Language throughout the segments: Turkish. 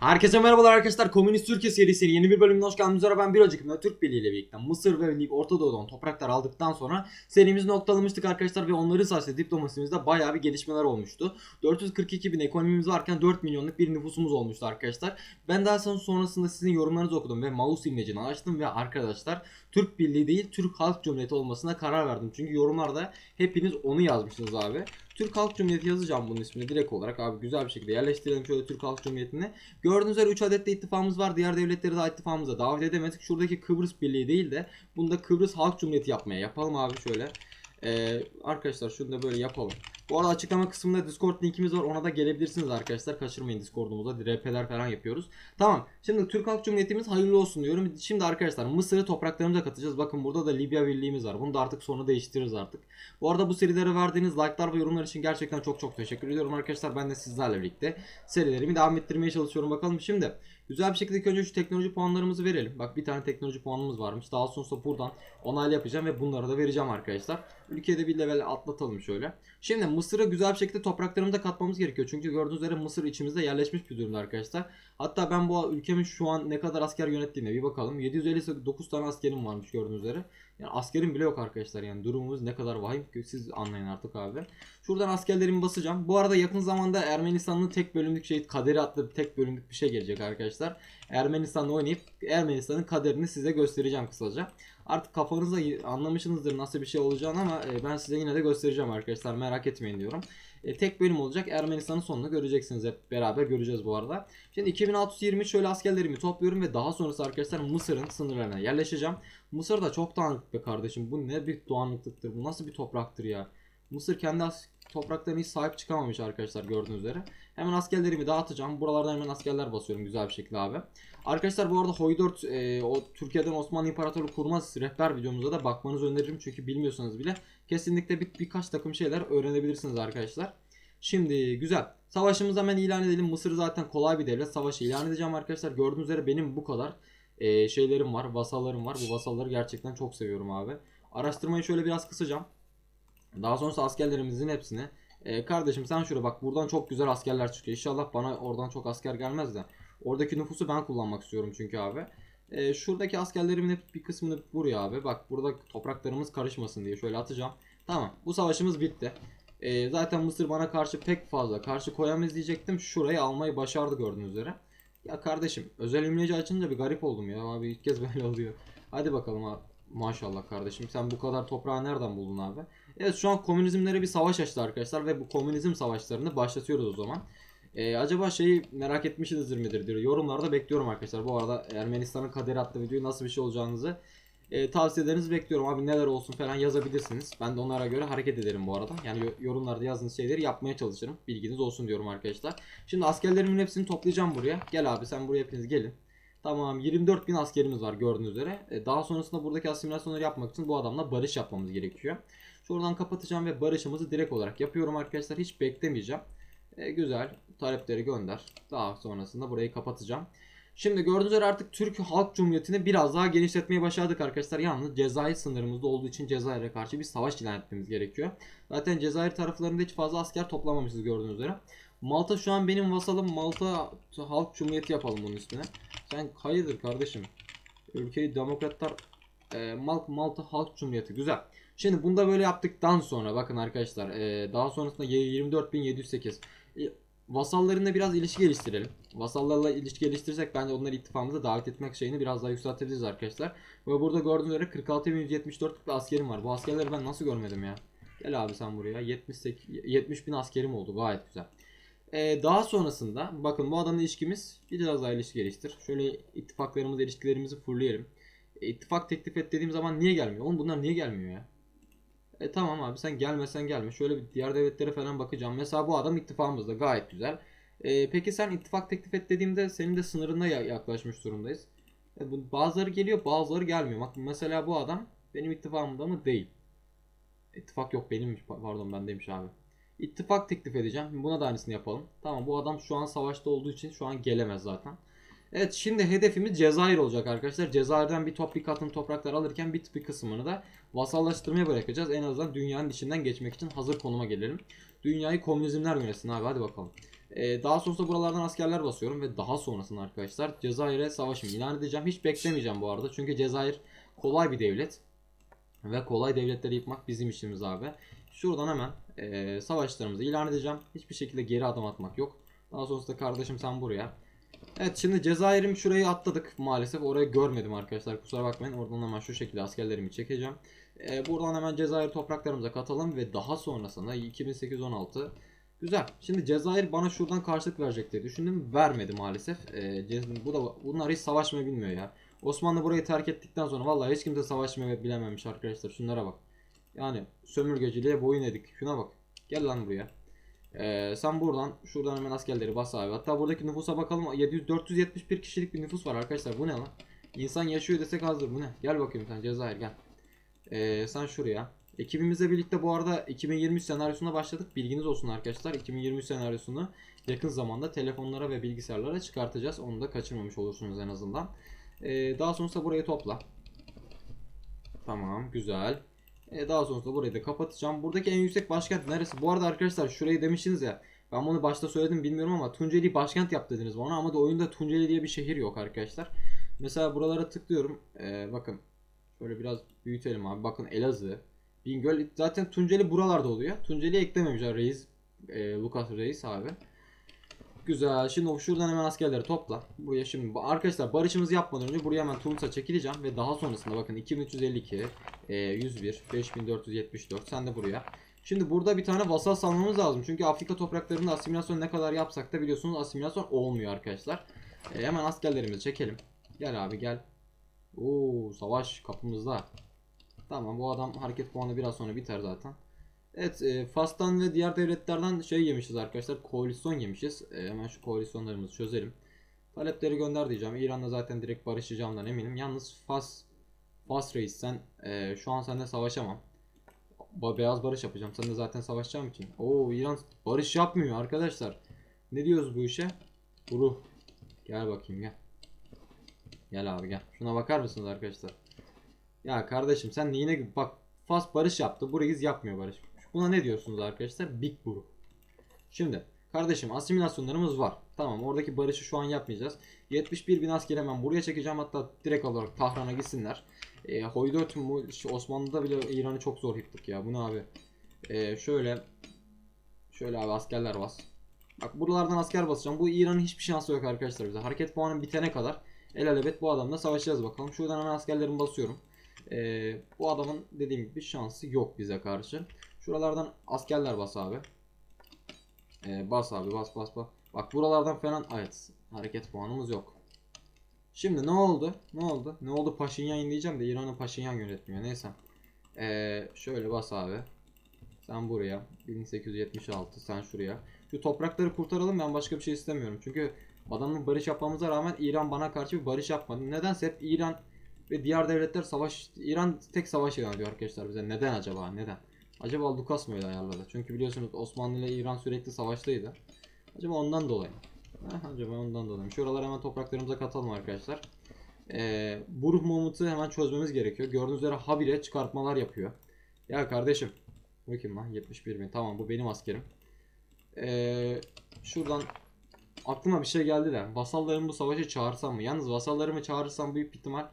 Herkese merhabalar arkadaşlar. Komünist Türkiye serisinin yeni bir bölümüne hoş geldiniz. Merhaba, Ben bir önceki Türk Birliği ile birlikte Mısır ve Orta Doğu'dan topraklar aldıktan sonra serimizi noktalamıştık arkadaşlar ve onların sayesinde diplomasimizde bayağı bir gelişmeler olmuştu. 442 bin ekonomimiz varken 4 milyonluk bir nüfusumuz olmuştu arkadaşlar. Ben daha sonra sonrasında sizin yorumlarınızı okudum ve mouse imlecini açtım ve arkadaşlar Türk Birliği değil Türk Halk Cumhuriyeti olmasına karar verdim. Çünkü yorumlarda hepiniz onu yazmışsınız abi. Türk Halk Cumhuriyeti yazacağım bunun ismini direkt olarak abi güzel bir şekilde yerleştirelim şöyle Türk Halk Cumhuriyeti'ni. Gördüğünüz üzere 3 adet de ittifakımız var. Diğer devletleri de ittifakımıza davet edemedik. Şuradaki Kıbrıs Birliği değil de bunda Kıbrıs Halk Cumhuriyeti yapmaya yapalım abi şöyle. Ee, arkadaşlar şunu da böyle yapalım. Bu arada açıklama kısmında Discord linkimiz var. Ona da gelebilirsiniz arkadaşlar. Kaçırmayın Discord'umuza. RP'ler falan yapıyoruz. Tamam. Şimdi Türk Halk Cumhuriyetimiz hayırlı olsun diyorum. Şimdi arkadaşlar Mısır'ı topraklarımıza katacağız. Bakın burada da Libya birliğimiz var. Bunu da artık sonra değiştiririz artık. Bu arada bu serilere verdiğiniz like'lar ve yorumlar için gerçekten çok çok teşekkür ediyorum arkadaşlar. Ben de sizlerle birlikte serilerimi devam ettirmeye çalışıyorum. Bakalım şimdi. Güzel bir şekilde ilk önce şu teknoloji puanlarımızı verelim. Bak bir tane teknoloji puanımız varmış. Daha sonra buradan onaylı yapacağım ve bunları da vereceğim arkadaşlar. Ülkede bir level atlatalım şöyle. Şimdi Mısır'a güzel bir şekilde topraklarımıza katmamız gerekiyor. Çünkü gördüğünüz üzere Mısır içimizde yerleşmiş bir durumda arkadaşlar. Hatta ben bu ülkemin şu an ne kadar asker yönettiğine bir bakalım. 759 tane askerim varmış gördüğünüz üzere. Yani askerim bile yok arkadaşlar yani durumumuz ne kadar vahim ki siz anlayın artık abi. Şuradan askerlerimi basacağım. Bu arada yakın zamanda Ermenistan'ın tek bölümlük şey kaderi adlı tek bölümlük bir şey gelecek arkadaşlar. Ermenistan'la oynayıp Ermenistan'ın kaderini size göstereceğim kısaca. Artık kafanızda anlamışsınızdır nasıl bir şey olacağını ama e, ben size yine de göstereceğim arkadaşlar merak etmeyin diyorum. E, tek bölüm olacak Ermenistan'ın sonunu göreceksiniz hep beraber göreceğiz bu arada. Şimdi 2620 şöyle askerlerimi topluyorum ve daha sonrası arkadaşlar Mısır'ın sınırlarına yerleşeceğim. Mısır da çok dağınık be kardeşim bu ne bir doğanlıklıktır bu nasıl bir topraktır ya. Mısır kendi topraklarına hiç sahip çıkamamış arkadaşlar gördüğünüz üzere. Hemen askerlerimi dağıtacağım. Buralardan hemen askerler basıyorum güzel bir şekilde abi. Arkadaşlar bu arada Hoy 4 e, o Türkiye'den Osmanlı İmparatorluğu kurmaz rehber videomuza da bakmanızı öneririm. Çünkü bilmiyorsanız bile kesinlikle bir, birkaç takım şeyler öğrenebilirsiniz arkadaşlar. Şimdi güzel. Savaşımızı hemen ilan edelim. Mısır zaten kolay bir devlet. Savaşı ilan edeceğim arkadaşlar. Gördüğünüz üzere benim bu kadar e, şeylerim var. Vasallarım var. Bu vasalları gerçekten çok seviyorum abi. Araştırmayı şöyle biraz kısacağım. Daha sonrası askerlerimizin hepsini. E, kardeşim sen şuraya bak buradan çok güzel askerler çıkıyor. İnşallah bana oradan çok asker gelmez de. Oradaki nüfusu ben kullanmak istiyorum çünkü abi. E, şuradaki askerlerimin hep bir kısmını buraya abi. Bak burada topraklarımız karışmasın diye şöyle atacağım. Tamam bu savaşımız bitti. E, zaten Mısır bana karşı pek fazla karşı koyamayız diyecektim. Şurayı almayı başardı gördüğünüz üzere. Ya kardeşim özel imleci açınca bir garip oldum ya abi ilk kez böyle oluyor. Hadi bakalım abi. Maşallah kardeşim sen bu kadar toprağı nereden buldun abi? Evet şu an komünizmlere bir savaş açtı arkadaşlar ve bu komünizm savaşlarını başlatıyoruz o zaman. Ee, acaba şeyi merak etmişsinizdir midir diyor. Yorumlarda bekliyorum arkadaşlar. Bu arada Ermenistan'ın kaderi adlı videoyu nasıl bir şey olacağınızı e, tavsiyelerinizi bekliyorum. Abi neler olsun falan yazabilirsiniz. Ben de onlara göre hareket ederim bu arada. Yani yo- yorumlarda yazdığınız şeyleri yapmaya çalışırım. Bilginiz olsun diyorum arkadaşlar. Şimdi askerlerimin hepsini toplayacağım buraya. Gel abi sen buraya hepiniz gelin. Tamam 24 bin askerimiz var gördüğünüz üzere. E, daha sonrasında buradaki asimilasyonları yapmak için bu adamla barış yapmamız gerekiyor. Şuradan kapatacağım ve barışımızı direkt olarak yapıyorum arkadaşlar. Hiç beklemeyeceğim. E, güzel. Talepleri gönder. Daha sonrasında burayı kapatacağım. Şimdi gördüğünüz üzere artık Türk Halk Cumhuriyeti'ni biraz daha genişletmeye başladık arkadaşlar. Yalnız Cezayir sınırımızda olduğu için Cezayir'e karşı bir savaş ilan etmemiz gerekiyor. Zaten Cezayir taraflarında hiç fazla asker toplamamışız gördüğünüz üzere. Malta şu an benim vasalım. Malta Halk Cumhuriyeti yapalım bunun üstüne. Sen hayırdır kardeşim? Ülkeyi demokratlar e, Mal Malta Halk Cumhuriyeti güzel. Şimdi bunu da böyle yaptıktan sonra bakın arkadaşlar e, daha sonrasında 24.708 e, vasallarında biraz ilişki geliştirelim. Vasallarla ilişki geliştirirsek bence onları ittifakımıza davet etmek şeyini biraz daha yükseltebiliriz arkadaşlar. Ve burada gördüğünüz üzere 46.174 bir askerim var. Bu askerleri ben nasıl görmedim ya? Gel abi sen buraya. 78 70 bin askerim oldu gayet güzel. Ee, daha sonrasında bakın bu adamla ilişkimiz biraz daha ilişki geliştir. Şöyle ittifaklarımızı, ilişkilerimizi fullleyelim. E, ittifak teklif et dediğim zaman niye gelmiyor? Oğlum bunlar niye gelmiyor ya? E tamam abi sen gelmesen gelme. Şöyle bir diğer devletlere falan bakacağım. Mesela bu adam ittifakımızda gayet güzel. E, peki sen ittifak teklif et dediğimde senin de sınırına ya- yaklaşmış durumdayız. E, bu, bazıları geliyor bazıları gelmiyor. Bak mesela bu adam benim ittifakımda mı? Değil. İttifak yok benimmiş pardon bendeymiş abi. İttifak teklif edeceğim. Buna da aynısını yapalım. Tamam bu adam şu an savaşta olduğu için şu an gelemez zaten. Evet şimdi hedefimiz Cezayir olacak arkadaşlar. Cezayir'den bir top bir katın topraklar alırken bir, bir kısmını da vasallaştırmaya bırakacağız. En azından dünyanın içinden geçmek için hazır konuma gelelim. Dünyayı komünizmler yönetsin abi hadi bakalım. Ee, daha sonrasında buralardan askerler basıyorum ve daha sonrasında arkadaşlar Cezayir'e savaşımı ilan edeceğim. Hiç beklemeyeceğim bu arada. Çünkü Cezayir kolay bir devlet. Ve kolay devletleri yıkmak bizim işimiz abi. Şuradan hemen ee, savaşlarımızı ilan edeceğim. Hiçbir şekilde geri adım atmak yok. Daha sonrasında kardeşim sen buraya. Evet şimdi Cezayir'im şurayı atladık maalesef. Orayı görmedim arkadaşlar kusura bakmayın. Oradan hemen şu şekilde askerlerimi çekeceğim. Ee, buradan hemen Cezayir topraklarımıza katalım ve daha sonrasında 2816 Güzel. Şimdi Cezayir bana şuradan karşılık verecek diye düşündüm. Vermedi maalesef. Ee, bu da bunlar hiç savaşmayı bilmiyor ya. Osmanlı burayı terk ettikten sonra vallahi hiç kimse savaşmayı bilememiş arkadaşlar. Şunlara bak. Yani sömürgeciliğe boyun edik. Şuna bak. Gel lan buraya. Ee, sen buradan şuradan hemen askerleri bas abi. Hatta buradaki nüfusa bakalım. 700 471 kişilik bir nüfus var arkadaşlar. Bu ne lan? İnsan yaşıyor desek azdır bu ne? Gel bakayım sen Cezayir gel. Ee, sen şuraya. Ekibimizle birlikte bu arada 2023 senaryosuna başladık. Bilginiz olsun arkadaşlar. 2023 senaryosunu yakın zamanda telefonlara ve bilgisayarlara çıkartacağız. Onu da kaçırmamış olursunuz en azından. Ee, daha sonrasında burayı topla. Tamam güzel. Ee, daha sonrasında burayı da kapatacağım. Buradaki en yüksek başkent neresi? Bu arada arkadaşlar şurayı demiştiniz ya. Ben bunu başta söyledim bilmiyorum ama Tunceli başkent yap dediniz bana ama da oyunda Tunceli diye bir şehir yok arkadaşlar. Mesela buralara tıklıyorum. Ee, bakın şöyle biraz büyütelim abi. Bakın Elazığ, Bingöl zaten Tunceli buralarda oluyor. Tunceli'ye eklememişler Reis. E, Lucas Reis abi. Güzel. Şimdi şuradan hemen askerleri topla. Buraya şimdi arkadaşlar barışımızı yapmadan önce buraya hemen Tunus'a çekileceğim ve daha sonrasında bakın 2352, e, 101, 5474 sen de buraya. Şimdi burada bir tane vasal salmamız lazım. Çünkü Afrika topraklarında asimilasyon ne kadar yapsak da biliyorsunuz asimilasyon olmuyor arkadaşlar. E, hemen askerlerimizi çekelim. Gel abi gel. Oo savaş kapımızda. Tamam bu adam hareket puanı biraz sonra biter zaten. Evet e, Fas'tan ve diğer devletlerden şey yemişiz arkadaşlar. Koalisyon yemişiz. E, hemen şu koalisyonlarımızı çözelim. Talepleri gönder diyeceğim. İran'la zaten direkt barışacağımdan eminim. Yalnız Fas Fas reis sen e, şu an seninle savaşamam. Beyaz barış yapacağım. Sen de zaten savaşacağım için. Oo İran barış yapmıyor arkadaşlar. Ne diyoruz bu işe? Ruh. Gel bakayım gel. Gel abi gel. Şuna bakar mısınız arkadaşlar? Ya kardeşim sen yine bak Fas barış yaptı. Bu reis yapmıyor barış. Buna ne diyorsunuz arkadaşlar? Big Bro. Şimdi kardeşim asimilasyonlarımız var. Tamam oradaki barışı şu an yapmayacağız. 71 bin asker hemen buraya çekeceğim. Hatta direkt olarak Tahran'a gitsinler. E, şu Osmanlı'da bile İran'ı çok zor yıktık ya. Bu abi? E, şöyle şöyle abi askerler bas. Bak buralardan asker basacağım. Bu İran'ın hiçbir şansı yok arkadaşlar bize. Hareket puanı bitene kadar el elebet bu adamla savaşacağız bakalım. Şuradan hemen askerlerimi basıyorum. Ee, bu adamın dediğim gibi şansı yok bize karşı. Şuralardan askerler bas abi. Ee, bas abi bas bas bas. Bak buralardan falan evet hareket puanımız yok. Şimdi ne oldu? Ne oldu? Ne oldu Paşinyan diyeceğim de İran'ı Paşinyan yönetmiyor. Neyse. Ee, şöyle bas abi. Sen buraya. 1876 sen şuraya. Şu toprakları kurtaralım ben başka bir şey istemiyorum. Çünkü adamın barış yapmamıza rağmen İran bana karşı bir barış yapmadı. Nedense hep İran ve diğer devletler savaş İran tek savaş ilan ediyor arkadaşlar bize. Neden acaba? Neden? Acaba Lucas mı öyle ayarladı? Çünkü biliyorsunuz Osmanlı ile İran sürekli savaştaydı. Acaba ondan dolayı mı? Heh, acaba ondan dolayı mı? Şuraları hemen topraklarımıza katalım arkadaşlar. Ee, bu Mahmut'u hemen çözmemiz gerekiyor. Gördüğünüz üzere habire çıkartmalar yapıyor. Ya kardeşim. Bakayım lan 71 bin. Tamam bu benim askerim. Ee, şuradan aklıma bir şey geldi de. Vasallarımı bu savaşa çağırsam mı? Yalnız vasallarımı çağırırsam büyük ihtimal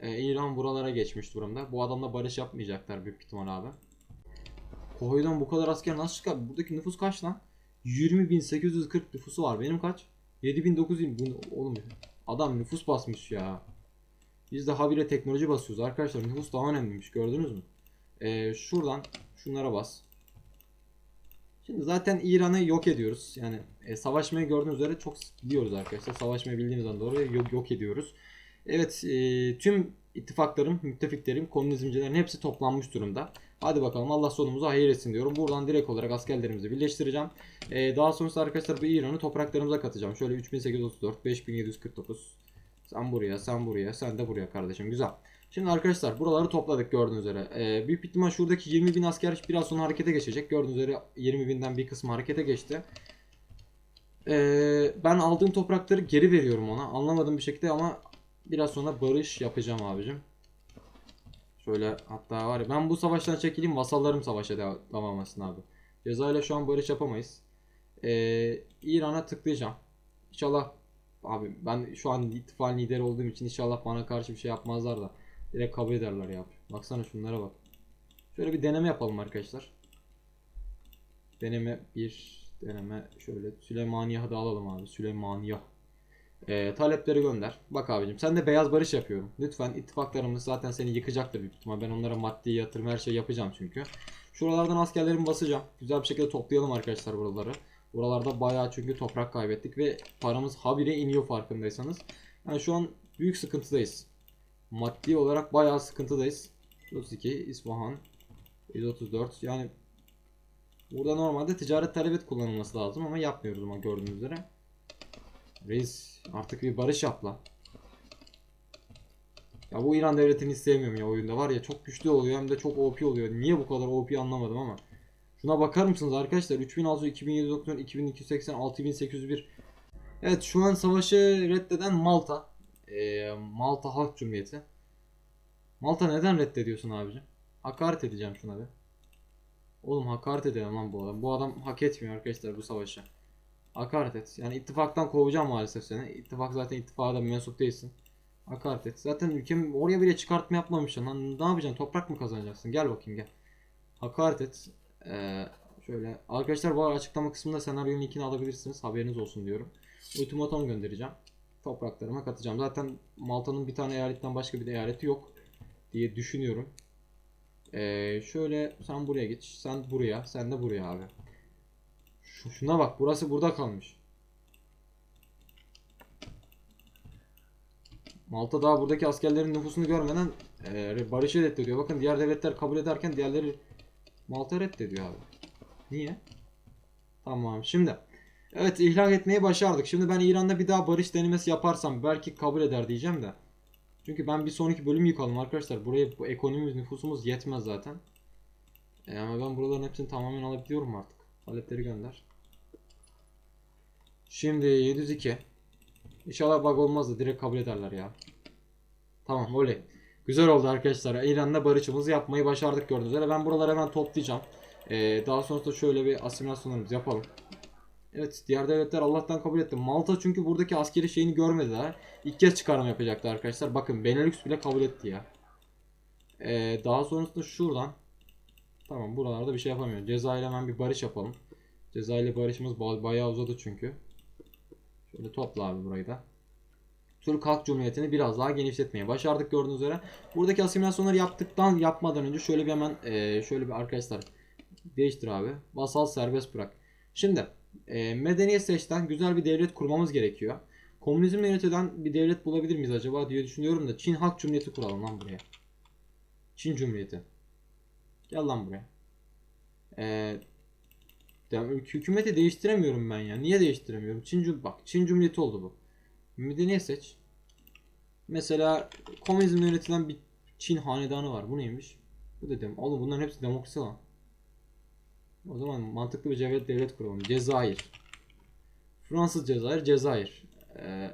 ee, İran buralara geçmiş durumda. Bu adamla barış yapmayacaklar büyük ihtimal abi. Koydan bu kadar asker nasıl çıkar? Buradaki nüfus kaç lan? 20.840 nüfusu var. Benim kaç? 7.900. Bu- Oğlum adam nüfus basmış ya. Biz de habire teknoloji basıyoruz arkadaşlar. Nüfus daha önemliymiş. Gördünüz mü? Ee, şuradan şunlara bas. Şimdi zaten İran'ı yok ediyoruz. Yani e, savaşmayı gördüğünüz üzere çok biliyoruz arkadaşlar. Savaşmayı bildiğimizden dolayı yok, yok ediyoruz. Evet e, tüm ittifaklarım, müttefiklerim, komünizmcilerin hepsi toplanmış durumda. Hadi bakalım Allah sonumuzu hayır etsin diyorum. Buradan direkt olarak askerlerimizi birleştireceğim. E, daha sonrasında arkadaşlar bu İran'ı topraklarımıza katacağım. Şöyle 3834, 5749. Sen buraya, sen buraya, sen de buraya kardeşim. Güzel. Şimdi arkadaşlar buraları topladık gördüğünüz üzere. E, büyük ihtimal şuradaki 20 bin asker biraz sonra harekete geçecek. Gördüğünüz üzere 20 binden bir kısmı harekete geçti. Ee, ben aldığım toprakları geri veriyorum ona. Anlamadığım bir şekilde ama biraz sonra barış yapacağım abicim. Şöyle hatta var ya ben bu savaştan çekileyim vasallarım savaşa dev- devam etsin abi. Ceza ile şu an barış yapamayız. Ee, İran'a tıklayacağım. İnşallah abi ben şu an ittifakın lideri olduğum için inşallah bana karşı bir şey yapmazlar da direkt kabul ederler ya. Baksana şunlara bak. Şöyle bir deneme yapalım arkadaşlar. Deneme bir deneme şöyle Süleymaniyah'ı da alalım abi. Süleymaniyah. Ee, talepleri gönder. Bak abicim sen de beyaz barış yapıyorum. Lütfen ittifaklarımız zaten seni yıkacaktır büyük ihtimal. Ben onlara maddi yatırım her şey yapacağım çünkü. Şuralardan askerlerimi basacağım. Güzel bir şekilde toplayalım arkadaşlar buraları. Buralarda bayağı çünkü toprak kaybettik ve paramız habire iniyor farkındaysanız. Yani şu an büyük sıkıntıdayız. Maddi olarak bayağı sıkıntıdayız. 32 İsfahan 134 yani burada normalde ticaret talebet kullanılması lazım ama yapmıyoruz ama gördüğünüz üzere. Reis artık bir barış yap lan. Ya bu İran devletini sevmiyorum ya oyunda var ya çok güçlü oluyor hem de çok OP oluyor. Niye bu kadar OP anlamadım ama. Şuna bakar mısınız arkadaşlar? 3600, 2790, 2280, 6801. Evet şu an savaşı reddeden Malta. Ee, Malta Halk Cumhuriyeti. Malta neden reddediyorsun abicim? Hakaret edeceğim şuna bir. Oğlum hakaret edelim lan bu adam. Bu adam hak etmiyor arkadaşlar bu savaşı. Hakaret et. Yani ittifaktan kovacağım maalesef seni. İttifak zaten ittifaka da mensup değilsin. Hakaret et. Zaten ülkem oraya bile çıkartma yapmamışsın lan. Ne yapacaksın? Toprak mı kazanacaksın? Gel bakayım gel. Hakaret et. Ee, şöyle. Arkadaşlar bu açıklama kısmında senaryonun linkini alabilirsiniz. Haberiniz olsun diyorum. Ultimatom göndereceğim. Topraklarıma katacağım. Zaten Malta'nın bir tane eyaletten başka bir eyaleti yok diye düşünüyorum. Ee, şöyle sen buraya geç. Sen buraya. Sen de buraya abi. Şu, şuna bak. Burası burada kalmış. Malta daha buradaki askerlerin nüfusunu görmeden e, barışı reddediyor. Bakın diğer devletler kabul ederken diğerleri Malta reddediyor abi. Niye? Tamam. Şimdi evet ihlal etmeyi başardık. Şimdi ben İran'da bir daha barış denemesi yaparsam belki kabul eder diyeceğim de. Çünkü ben bir sonraki bölüm yıkalım arkadaşlar. Buraya bu ekonomimiz nüfusumuz yetmez zaten. Ama ben buraların hepsini tamamen alabiliyorum artık. Talepleri gönder. Şimdi 702. İnşallah bug olmaz da direkt kabul ederler ya. Tamam oley. Güzel oldu arkadaşlar. İran'la barışımızı yapmayı başardık gördüğünüz üzere. Ben buraları hemen toplayacağım. Ee, daha sonrasında şöyle bir asimilasyonlarımızı yapalım. Evet diğer devletler Allah'tan kabul etti. Malta çünkü buradaki askeri şeyini görmedi daha. İlk kez çıkarma yapacaktı arkadaşlar. Bakın Benelux bile kabul etti ya. Ee, daha sonrasında şuradan. Tamam buralarda bir şey yapamıyoruz. Cezayir hemen bir barış yapalım. Cezayir'le barışımız ba- bayağı uzadı çünkü. Şöyle topla abi burayı da. Türk Halk Cumhuriyeti'ni biraz daha genişletmeye başardık gördüğünüz üzere. Buradaki asimilasyonları yaptıktan yapmadan önce şöyle bir hemen eee, şöyle bir arkadaşlar değiştir abi. Vasal serbest bırak. Şimdi eee medeniyet seçten güzel bir devlet kurmamız gerekiyor. Komünizmle yönetilen bir devlet bulabilir miyiz acaba diye düşünüyorum da Çin Halk Cumhuriyeti kuralım lan buraya. Çin Cumhuriyeti. Gel lan buraya. Hük- hükümeti değiştiremiyorum ben ya. Niye değiştiremiyorum? Çin Cum bak Çin Cumhuriyeti oldu bu. Medeniyet seç. Mesela komünizmle yönetilen bir Çin hanedanı var. Bu neymiş? Bu dedim. Oğlum bunların hepsi demokrasi lan. O zaman mantıklı bir devlet devlet kuralım. Cezayir. Fransız Cezayir, Cezayir. Ee,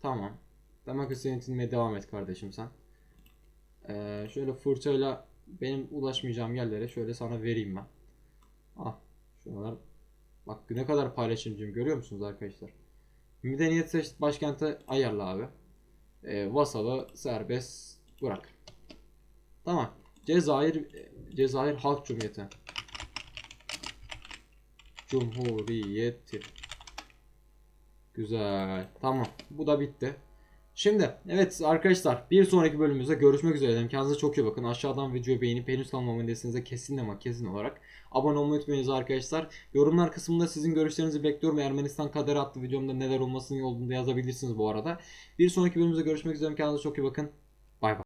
tamam. Demokrasi yönetilmeye devam et kardeşim sen. Ee, şöyle fırçayla benim ulaşmayacağım yerlere şöyle sana vereyim ben. Ah. Şuralar. Bak ne kadar paylaşımcıyım görüyor musunuz arkadaşlar? Medeniyet seç başkenti ayarla abi. Ee, vasalı serbest bırak. Tamam. Cezayir Cezayir Halk Cumhuriyeti. Cumhuriyeti. Güzel. Tamam. Bu da bitti. Şimdi evet arkadaşlar bir sonraki bölümümüzde görüşmek üzere. Kendinize çok iyi bakın. Aşağıdan videoyu beğenip henüz kanalıma abone kesin ama kesin olarak abone olmayı unutmayınız arkadaşlar. Yorumlar kısmında sizin görüşlerinizi bekliyorum. Ermenistan Kader adlı videomda neler olmasını yolunda yazabilirsiniz bu arada. Bir sonraki bölümümüzde görüşmek üzere. Kendinize çok iyi bakın. Bay bay.